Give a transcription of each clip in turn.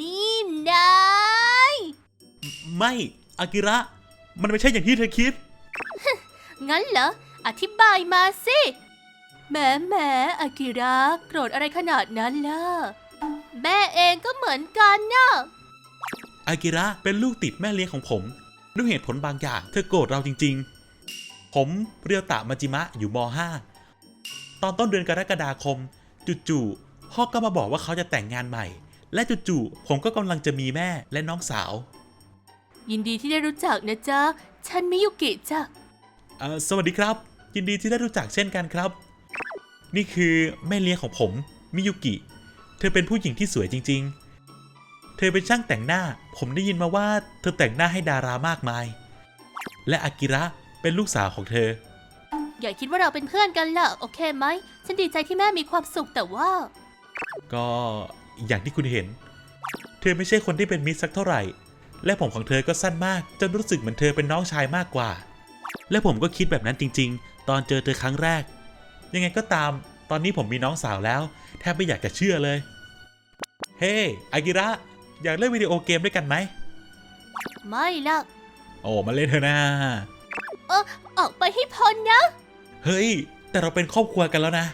นี่นายไม่อากิระ มันไม่ใช่อย่างที่เธอคิด งั้นเหรอ อธิบายมาสิแหมแหมอากิระโกรธอะไรขนาดนั้นล่ะ แม่เองก็เหมือนกันนะอากิระเป็นลูกติดแม่เลี้ยงของผม ด้วยเหตุผลบางอย่าง เธอโกรธเราจริง ๆ ผมเรียวตะมาจิมะอยู่ม .5 ตอนต้นเดือนกรกฎาคม จู่ๆพ่อก็มาบอกว่าเขาจะแต่งงานใหม่ และจู่ๆผมก็กำลังจะมีแม่และน้องสาว ยินดีที่ได้รู้จักนะจ๊ะ ฉันมิยุกิจ้ะเอ่อสวัสดีครับ ยินดีที่ได้รู้จักเช่นกันครับ นี่คือแม่เลี้ยงของผมมิยุกิ เธอเป็นผู้หญิงที่สวยจริง ๆ เธอเป็นช่างแต่งหน้า ผมได้ยินมาว่าเธอแต่งหน้าให้ดารามากมาย และอากิระเป็นลูกสาวของเธอ อย่าคิดว่าเราเป็นเพื่อนกันล่ะ โอเคไหม ฉันดีใจที่แม่มีความสุขแต่ว่า ก็ อย่างที่คุณเห็น เธอไม่ใช่คนที่เป็นมิตรสักเท่าไหร่ และผมของเธอก็สั้นมากจนรู้สึกเหมือนเธอเป็นน้องชายมากกว่า และผมก็คิดแบบนั้นจริง ๆ ตอนเจอเธอครั้งแรก ยังไงก็ตาม ตอนนี้ผมมีน้องสาวแล้ว แทบไม่อยากจะเชื่อเลย เฮ้อากิระ อยากเล่นวิดีโอเกมด้วยกันไหม ไม่ล่ะโอ้มาเล่นเถอะนะเออออกไปให้พ้นนะ เฮ้ย แต่เราเป็นครอบครัวกันแล้วนะ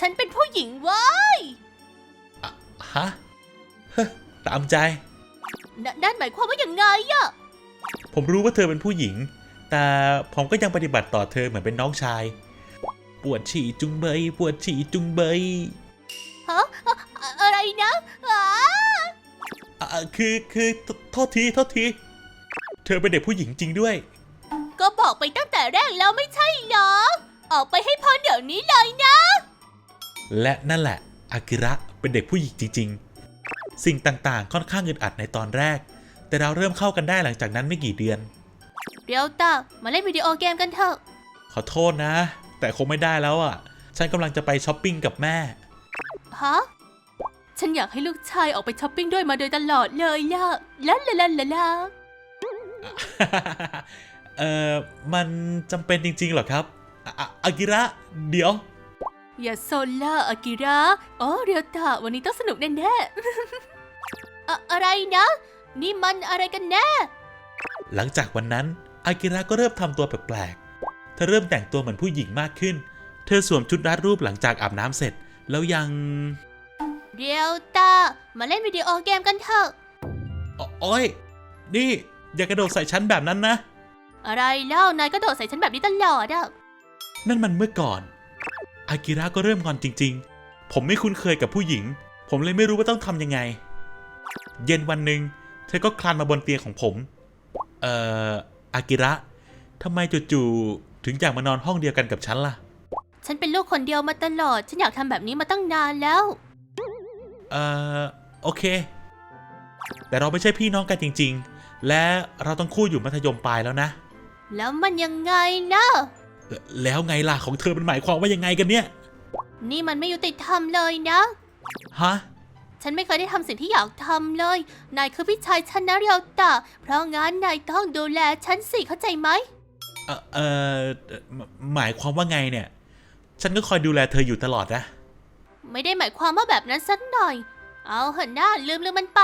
ฉันเป็นผู้หญิงเว้ยอะ ฮะเฮ้อตามใจ นนั่นหมายความว่าอย่างไงอะผมรู้ว่าเธอเป็นผู้หญิง แต่ผมก็ยังปฏิบัติต่อเธอเหมือนเป็นน้องชาย ปวดฉี่จุงเบย ปวดฉี่จุงเบยฮะอะอะไรนะอ้าอะคือคือโทโทษทีโทษที เธอเป็นเด็กผู้หญิงจริงด้วย ก็บอกไปตั้งแต่แรกแล้วไม่ใช่เหรอ ออกไปให้พ้นเดี๋ยวนี้เลยนะ และนั่นแหละ อากิระเป็นเด็กผู้หญิงจริง ๆ สิ่งต่างๆ ค่อนข้างอึดอัดในตอนแรก แต่เราเริ่มเข้ากันได้หลังจากนั้นไม่กี่เดือน เดี๋ยวตามาเล่นวิดีโอเกมกันเถอะ ขอโทษนะ แต่คงไม่ได้แล้วอะ ฉันกำลังจะไปช้อปปิ้งกับแม่ ฮะ ฉันอยากให้ลูกชายออกไปช้อปปิ้งด้วยมาโดยตลอดเลยล่ะลาลาลาลาลาเอ่อ มันจำเป็นจริงๆเหรอครับอะอะอากิระ เดี๋ยว อย่าโซนล่าอากิระอ๋อเรียวตาวันนี้ต้องสนุกแน่ๆอะอะไรนะ นี่มันอะไรกันแน่ หลังจากวันนั้นอากิระก็เริ่มทำตัวแปลกๆเธอเริ่มแต่งตัวเหมือนผู้หญิงมากขึ้น เธอสวมชุดรัดรูปหลังจากอาบน้ำเสร็จ แล้วยัง เรียวตามาเล่นวิดีโอเกมกันเถอะอ๋อโอ้ยนี่ อย่ากระโดดใส่ฉันแบบนั้นนะ อะไรเล่านายก็โดดใส่ฉันแบบนี้ตลอดอะนั่นมันเมื่อก่อน อากิระก็เริ่มงอนจริง ๆ ผมไม่คุ้นเคยกับผู้หญิง ผมเลยไม่รู้ว่าต้องทำยังไง เย็นวันหนึ่งเธอก็คลานมาบนเตียงของผม เอ่อ อากิระทำไมจู่ๆถึงอยากมานอนห้องเดียวกันกับฉันล่ะ ฉันเป็นลูกคนเดียวมาตลอด ฉันอยากทำแบบนี้มาตั้งนานแล้ว เอ่อ โอเค แต่เราไม่ใช่พี่น้องกันจริง ๆ และเราต้องคู่อยู่มัธยมปลายแล้วนะ แล้วมันยังไงนะเอ่อ แล้วไงล่ะของเธอมันหมายความว่ายังไงกันเนี่ย นี่มันไม่ยุติธรรมเลยนะ ฮะ ฉันไม่เคยได้ทำสิ่งที่อยากทำเลย นายคือพี่ชายฉันนะเรียวตาเพราะงั้นนายต้องดูแลฉันสิเข้าใจไหม เอ่อเอ่อหมหมายความว่าไงเนี่ย ฉันก็คอยดูแลเธออยู่ตลอดนะ ไม่ได้หมายความว่าแบบนั้นสักหน่อย เอาเหอะหน้าลืมลืมมันไป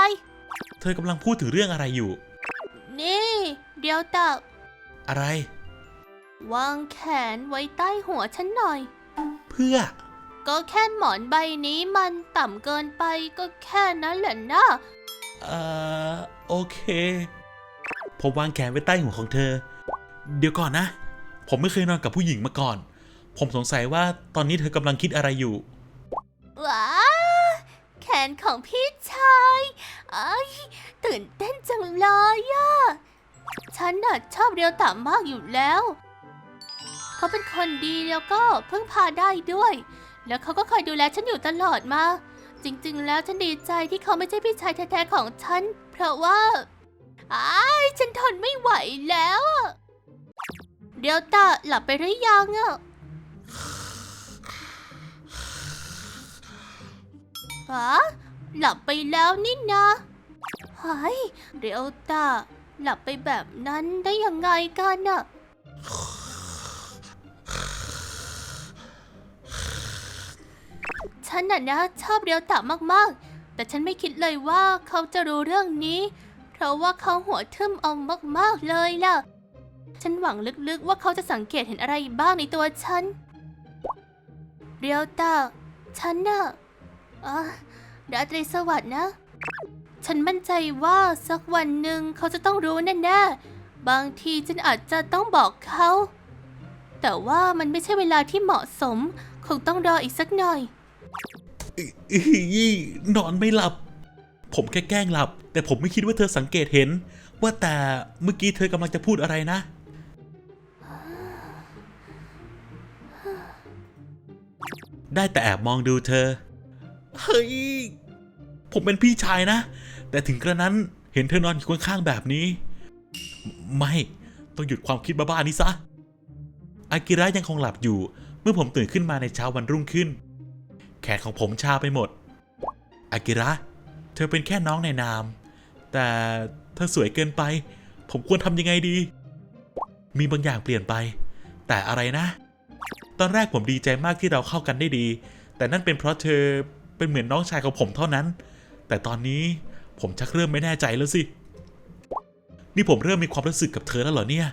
เธอกำลังพูดถึงเรื่องอะไรอยู่ นี่ เดียวตาอะไร วางแขนไว้ใต้หัวฉันหน่อย เพื่อ ก็แค่หมอนใบนี้มันต่ำเกินไปก็แค่นั้นแหละนะเอ่อโอเค ผมวางแขนไว้ใต้หัวของเธอ เดี๋ยวก่อนนะ ผมไม่เคยนอนกับผู้หญิงมาก่อน ผมสงสัยว่าตอนนี้เธอกำลังคิดอะไรอยู่ ว้าแขนของพี่ชายไอ้ายตื่นเต้นจังเลยอะฉันน่ะชอบเรียวตามากอยู่แล้ว เขาเป็นคนดีแล้วก็พิ่งพาได้ด้วย แล้วเขาก็คอยดูแลฉันอยู่ตลอดมา จริงๆ แล้วฉันดีใจที่เขาไม่ใช่พี่ชายแท้ๆของฉัน เพราะว่าอ้ายฉันทนไม่ไหวแล้ว เดียวตาหลับไปหรือยังอะฮะหลับไปแล้วนี่นะเฮ้ยเดี๋ยวตาหลับไปแบบนั้นได้ยังไงกันน่ะ ฉันน่ะนะชอบเรียวตามากๆ แต่ฉันไม่คิดเลยว่าเขาจะรู้เรื่องนี้ เพราะว่าเขาหัวทึมเอามากๆเลยล่ะ ฉันหวังลึกๆว่าเขาจะสังเกตเห็นอะไรบ้างในตัวฉัน เรียวตาฉันน่ะอะราตรีสวัสดิ์นะ ฉันมั่นใจว่าสักวันหนึ่งเขาจะต้องรู้แน่ๆ บางทีฉันอาจจะต้องบอกเขา แต่ว่ามันไม่ใช่เวลาที่เหมาะสม คงต้องรออีกสักหน่อย อีนอนไม่หลับ ผมแค่แกล้งหลับ แต่ผมไม่คิดว่าเธอสังเกตเห็น ว่าแต่เมื่อกี้เธอกำลังจะพูดอะไรนะ ได้แต่แอบมองดูเธอ เฮ้ย ผมเป็นพี่ชายนะ แต่ถึงกระนั้นเห็นเธอนอนอยู่ข้างๆแบบนี้ ไม่ ต้องหยุดความคิดบ้าๆนี้ซะอากิระยังคงหลับอยู่ เมื่อผมตื่นขึ้นมาในเช้าวันรุ่งขึ้น แขนของผมชาไปหมด อากิระ เธอเป็นแค่น้องในนาม แต่เธอสวยเกินไป ผมควรทำยังไงดี มีบางอย่างเปลี่ยนไป แต่อะไรนะ ตอนแรกผมดีใจมากที่เราเข้ากันได้ดี แต่นั่นเป็นเพราะเธอเป็นเหมือนน้องชายของผมเท่านั้น แต่ตอนนี้ผมชักเริ่มไม่แน่ใจแล้วสิ นี่ผมเริ่มมีความรู้สึกกับเธอแล้วเหรอเนี่ย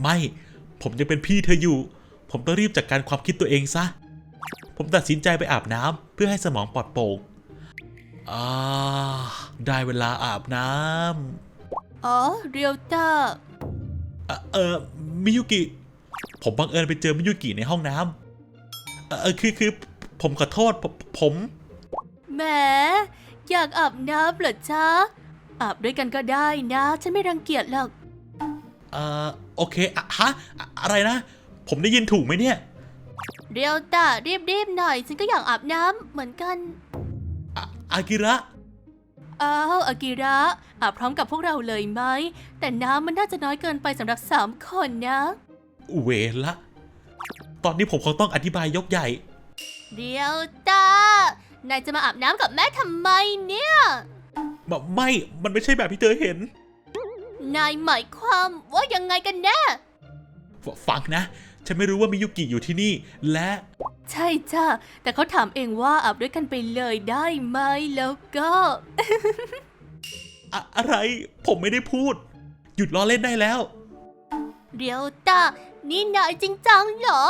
ไม่ ผมยังเป็นพี่เธออยู่ ผมต้องรีบจัดการความคิดตัวเองซะ ผมตัดสินใจไปอาบน้ำเพื่อให้สมองปลอดโปร่งอ่าได้เวลาอาบน้ำอ๋อเรียวตาเอ่อเออมิยุกิ ผมบังเอิญไปเจอมิยุกิในห้องน้ำเอ่อเออคือคือผมขอโทษผมผมแหมอยากอาบน้ำเหรอจ๊ะอาบด้วยกันก็ได้นะ ฉันไม่รังเกียจหรอกเอ่อโอเคอะฮะอะอะไรนะ ผมได้ยินถูกไหมเนี่ย เรียวตารีบๆหน่อย ฉันก็อยากอาบน้ำเหมือนกัน อะอากิระ อ้าวอากิระอาบพร้อมกับพวกเราเลยไหม แต่น้ำมันน่าจะน้อยเกินไปสำหรับสามคนนะ เวรละ ตอนนี้ผมคงต้องอธิบายยกใหญ่ เรียวตานายจะมาอาบน้ำกับแม่ทำไมเนี่ยมไม่ มันไม่ใช่แบบที่เธอเห็น นายหมายความว่ายังไงกันแน่ ฟฟังนะ ฉันไม่รู้ว่ามิยุกิอยู่ที่นี่ และ ใช่จ้าแต่เขาถามเองว่าอาบด้วยกันไปเลยได้ไหมแล้วก็ อะอะไร ผมไม่ได้พูด หยุดล้อเล่นได้แล้วเรียวตานี่นายจริงจังเหรอ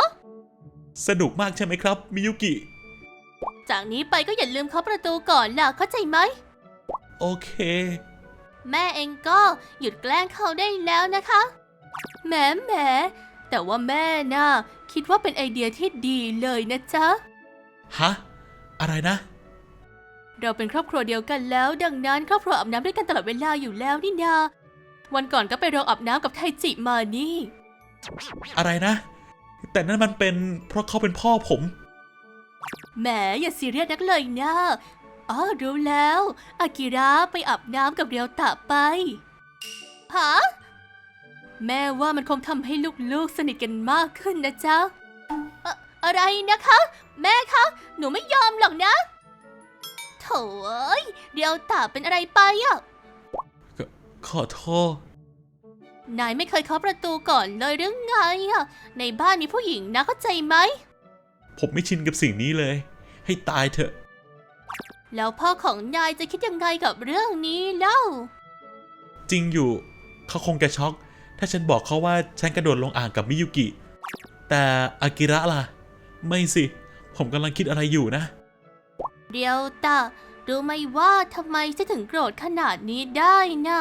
สนุกมากใช่ไหมครับ มิยุกิ จากนี้ไปก็อย่าลืมเคาะประตูก่อนล่ะเข้าใจไหม โอเค แม่เองก็หยุดแกล้งเขาได้แล้วนะคะ แหมแหม แต่ว่าแม่น่ะคิดว่าเป็นไอเดียที่ดีเลยนะจ๊ะ ฮะ อะไรนะ เราเป็นครอบครัวเดียวกันแล้ว ดังนั้นครอบครัวอาบน้ำด้วยกันตลอดเวลาอยู่แล้วนี่นา วันก่อนก็ไปโรงอาบน้ำกับไทจิมานี่ อะไรนะ แต่นั่นมันเป็นเพราะเขาเป็นพ่อผม แหมอย่าซีเรียสนักเลยนะอ๋อรู้แล้ว อากิระไปอาบน้ำกับเรียวตะไป ฮะ แม่ว่ามันคงทำให้ลูกๆสนิทกันมากขึ้นนะจ๊ะอะอะไรนะคะ แม่คะ หนูไม่ยอมหรอกนะโถ่เอ้ยเรียวตะเป็นอะไรไปอะขอโทษ นายไม่เคยเคาะประตูก่อนเลยหรือไงอะในบ้านมีผู้หญิงนะเข้าใจไหม ผมไม่ชินกับสิ่งนี้เลย ให้ตายเถอะ แล้วพ่อของนายจะคิดยังไงกับเรื่องนี้เล่า จริงอยู่ เขาคงจะช็อก ถ้าฉันบอกเขาว่าฉันกระโดดลงอ่างกับมิยุกิ แต่อากิระล่ะ ไม่สิ ผมกำลังคิดอะไรอยู่นะ เดียวตารู้ไหมว่าทำไมฉันถึงโกรธขนาดนี้ได้นะ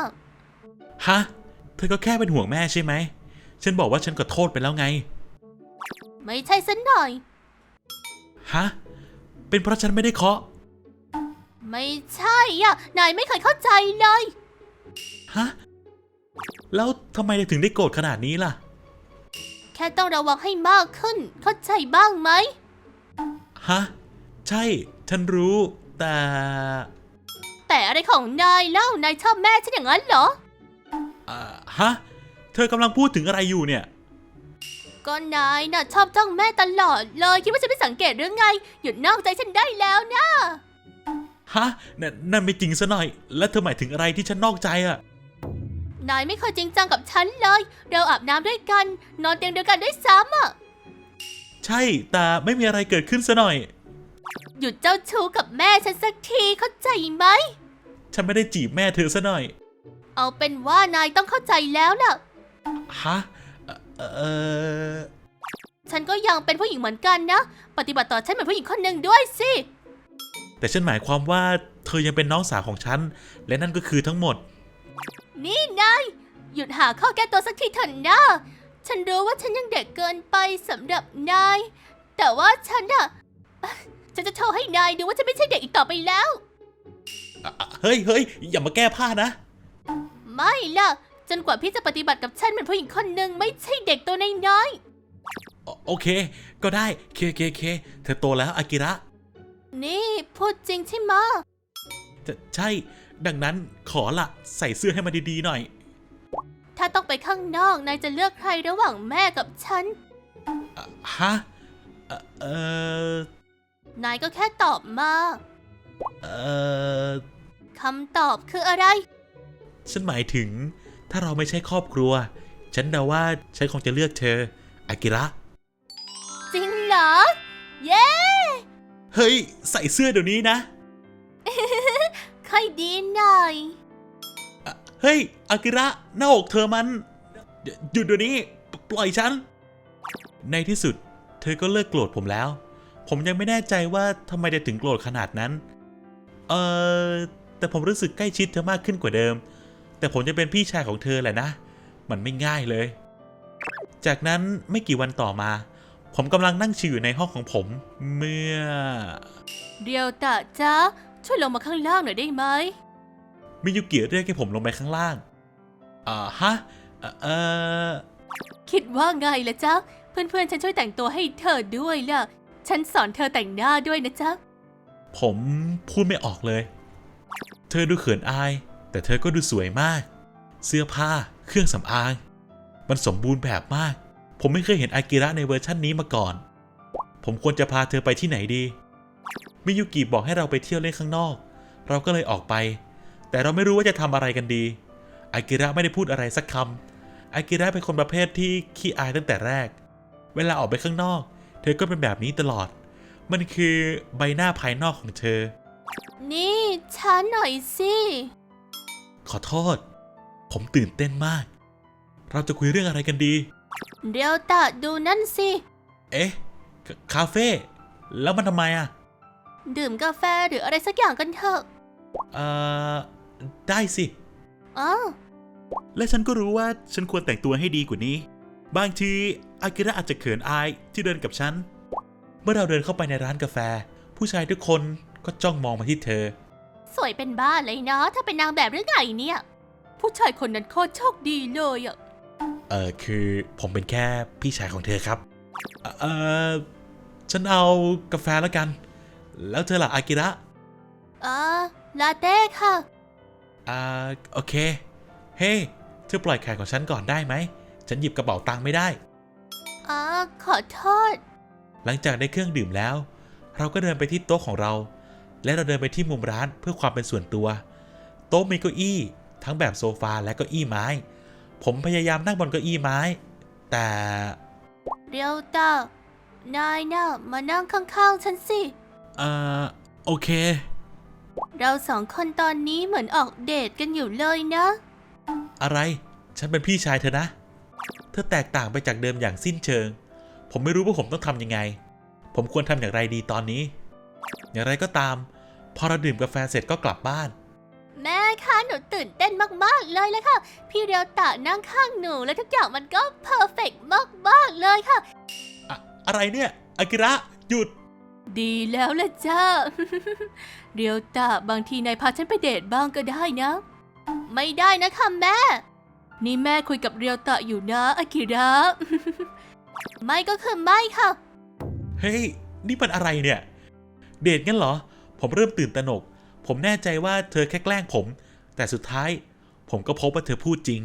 ฮะ เธอก็แค่เป็นห่วงแม่ใช่ไหม ฉันบอกว่าฉันขอโทษไปแล้วไง ไม่ใช่สันหน่อย ฮะ เป็นเพราะฉันไม่ได้เคาะ ไม่ใช่อะนายไม่เคยเข้าใจเลย ฮะ แล้วทำไมถึงได้โกรธขนาดนี้ล่ะ แค่ต้องระวังให้มากขึ้น เข้าใจบ้างไหม ฮะ ใช่ ฉันรู้ แต่ แต่อะไรของนายเล่านายชอบแม่ฉันอย่างนั้นเหรอ อ่าฮะ เธอกำลังพูดถึงอะไรอยู่เนี่ย ก็นายน่ะชอบจ้องแม่ตลอดเลยคิดว่าฉันไม่สังเกตหรือไง หยุดนอกใจฉันได้แล้วนะ ฮะนนนั่นไม่จริงซะหน่อย แล้วเธอหมายถึงอะไรที่ฉันนอกใจอะ นายไม่เคยจริงจังกับฉันเลย เราอาบน้ำด้วยกัน นอนเตียงเดียวกันด้วยซ้ำอะใช่แต่ไม่มีอะไรเกิดขึ้นซะหน่อย หยุดเจ้าชู้กับแม่ฉันสักทีเข้าใจไหม ฉันไม่ได้จีบแม่เธอซะหน่อย เอาเป็นว่านายต้องเข้าใจแล้วล่ะ ฮะ เอ่อเออฉันก็ยังเป็นผู้หญิงเหมือนกันนะ ปฏิบัติต่อฉันเหมือนผู้หญิงคนหนึ่งด้วยสิ แต่ฉันหมายความว่าเธอยังเป็นน้องสาวของฉัน และนั่นก็คือทั้งหมด นี่นายหยุดหาข้อแก้ตัวสักทีเถอะนะฉันรู้ว่าฉันยังเด็กเกินไปสำหรับนาย แต่ว่าฉันอะฉันจะโชว์ให้นายดูว่าฉันไม่ใช่เด็กอีกต่อไปแล้ว เฮ้ยเฮ้ยอย่ามาแก้ผ้านะ ไม่ล่ะ จนกว่าพี่จะปฏิบัติกับฉันเหมือนผู้หญิงคนหนึ่งไม่ใช่เด็กตัวน้อยโอโอเค ก็ได้ เคเคเค เธอโตแล้วอากิระๆนี่พูดจริงใช่ไหมะจะใช่ ดังนั้นขอละใส่เสื้อให้มันดีๆหน่อย ถ้าต้องไปข้างนอกนายจะเลือกใครระหว่างแม่กับฉันอะฮะ เอ่อเออนายก็แค่ตอบมาเออคำตอบคืออะไร ฉันหมายถึง ถ้าเราไม่ใช่ครอบครัว ฉันเดาว่าฉันคงจะเลือกเธอ อากิระ จริงเหรอ เย้ เฮ้ย ใส่เสื้อเดี๋ยวนี้นะ ค่อยดีหน่อย เฮ้ย อากิระ หน้าอกเธอมัน หยุดเดี๋ยวนี้ ปล่อยฉัน ในที่สุด เธอก็เลิกโกรธผมแล้ว ผมยังไม่แน่ใจว่าทำไมเธอถึงโกรธขนาดนั้น เออแต่ผมรู้สึกใกล้ชิดเธอมากขึ้นกว่าเดิม แต่ผมจะเป็นพี่ชายของเธอแหละนะ มันไม่ง่ายเลย จากนั้นไม่กี่วันต่อมา ผมกำลังนั่งชิวอยู่ในห้องของผม เมื่อเดียวตะจ๊ะ ช่วยลงมาข้างล่างหน่อยได้ไหมมิยุกิเรียกให้ผมลงไปข้างล่างอ่าฮะเอ่อเออคิดว่าไงล่ะจ๊ะ เพื่อนๆ ฉันช่วยแต่งตัวให้เธอด้วยล่ะ ฉันสอนเธอแต่งหน้าด้วยนะจ๊ะ ผมพูดไม่ออกเลย เธอดูเขินอาย แต่เธอก็ดูสวยมาก เสื้อผ้า เครื่องสำอาง มันสมบูรณ์แบบมาก ผมไม่เคยเห็นอากิระในเวอร์ชั่นนี้มาก่อน ผมควรจะพาเธอไปที่ไหนดี มิยุกิบอกให้เราไปเที่ยวเล่นข้างนอก เราก็เลยออกไป แต่เราไม่รู้ว่าจะทำอะไรกันดีอากิระไม่ได้พูดอะไรสักคำอากิระเป็นคนประเภทที่ขี้อายตั้งแต่แรก เวลาออกไปข้างนอก เธอก็เป็นแบบนี้ตลอด มันคือใบหน้าภายนอกของเธอ นี่ช้าหน่อยสิ ขอโทษ ผมตื่นเต้นมาก เราจะคุยเรื่องอะไรกันดี เดียวตะดูนั่นสิ เอ๊ะคคาเฟ่ แล้วมันทำไมอะ ดื่มกาแฟหรืออะไรสักอย่างกันเถอะเอ่อ ได้สิ อ๋อและฉันก็รู้ว่าฉันควรแต่งตัวให้ดีกว่านี้ บางทีอากิระอาจจะเขินอายที่เดินกับฉัน เมื่อเราเดินเข้าไปในร้านกาแฟ ผู้ชายทุกคนก็จ้องมองมาที่เธอ สวยเป็นบ้าเลยเนาะถ้าเป็นนางแบบหรือไงเนี่ย ผู้ชายคนนั้นโคตรโชคดีเลยอะเออคือผมเป็นแค่พี่ชายของเธอครับ เอ่อเออฉันเอากาแฟแล้วกัน แล้วเธอล่ะอากิระอ่าลาเต้ค่ะ อ่าโอเค เฮ้ เธอปล่อยแขนของฉันก่อนได้ไหม ฉันหยิบกระเป๋าตังค์ไม่ได้อ่าขอโทษ หลังจากได้เครื่องดื่มแล้ว เราก็เดินไปที่โต๊ะของเรา และเราเดินไปที่มุมร้านเพื่อความเป็นส่วนตัว โต๊ะมีเก้าอี้ ทั้งแบบโซฟาและเก้าอี้ไม้ ผมพยายามนั่งบนเก้าอี้ไม้ แต่เดียวตานายน่ะมานั่งข้างๆฉันสิ เอ่อ โอเค เราสองคนตอนนี้เหมือนออกเดทกันอยู่เลยนะ อะไร ฉันเป็นพี่ชายเธอนะ เธอแตกต่างไปจากเดิมอย่างสิ้นเชิง ผมไม่รู้ว่าผมต้องทำยังไง ผมควรทำอย่างไรดีตอนนี้ อย่างไรก็ตาม พอเราดื่มกาแฟเสร็จก็กลับบ้าน แม่คะหนูตื่นเต้นมากๆเลยเลยค่ะ พี่เดียวตานั่งข้างหนูและทุกอย่างมันก็เพอร์เฟกมากๆเลยค่ะอะอะไรเนี่ยอากิระ หยุด ดีแล้วล่ะจ้าเดียวตาบางทีนายพาฉันไปเดทบ้างก็ได้นะ ไม่ได้นะคะแม่ นี่แม่คุยกับเรียวตะอยู่นะอากิระ ไม่ก็คือไม่ค่ะ เฮ้ย นี่มันอะไรเนี่ย เดทงั้นเหรอ ผมเริ่มตื่นตระหนก ผมแน่ใจว่าเธอแค่แกล้งผม แต่สุดท้าย ผมก็พบว่าเธอพูดจริง